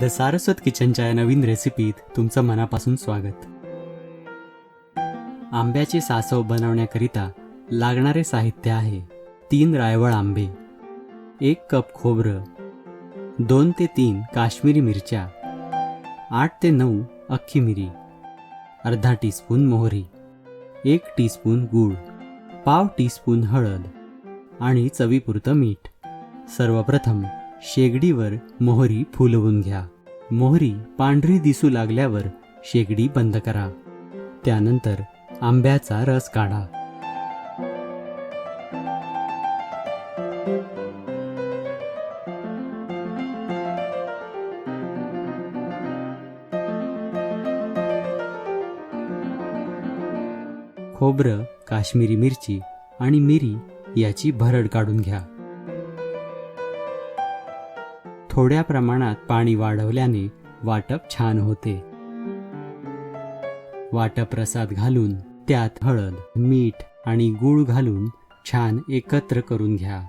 The Saraswat किचनच्या या नवीन रेसिपीत तुमचं मनापासून स्वागत. आंब्याचे सासव बनवण्याकरिता लागणारे साहित्य आहे तीन रायवळ आंबे एक कप खोबरं दोन ते तीन काश्मीरी मिरच्या आठ ते नऊ अख्खी मिरी अर्धा टीस्पून मोहरी एक टीस्पून गूळ पाव टीस्पून हळद आणि चवीपुरतं मीठ. सर्वप्रथम शेगडीवर मोहरी फुलवून घ्या. मोहरी पांढरी दिसू लागल्यावर शेगडी बंद करा. त्यानंतर आंब्याचा रस काढा. खोबरं काश्मीरी मिरची आणि मिरी याची भरड काढून घ्या. थोड्या प्रमाणात पाणी वाढवल्याने वाटप छान होते. वाटप प्रसाद घालून त्यात हळद मीठ आणि गूळ घालून छान एकत्र करून घ्या.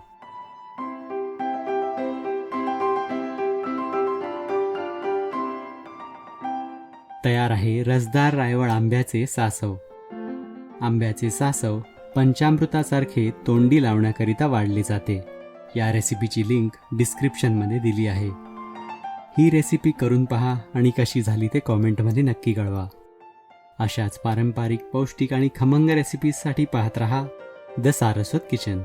तयार आहे रसदार रायवळ आंब्याचे सासव. आंब्याचे सासव पंचामृतासारखे तोंडी लावण्याकरिता वाढले जाते. या रेसिपीची लिंक डिस्क्रिप्शनमध्ये दिली आहे. ही रेसिपी करून पहा आणि कशी झाली ते कॉमेंटमध्ये नक्की कळवा. अशाच पारंपरिक पौष्टिक आणि खमंग रेसिपीजसाठी पाहत रहा द सारस्वत किचन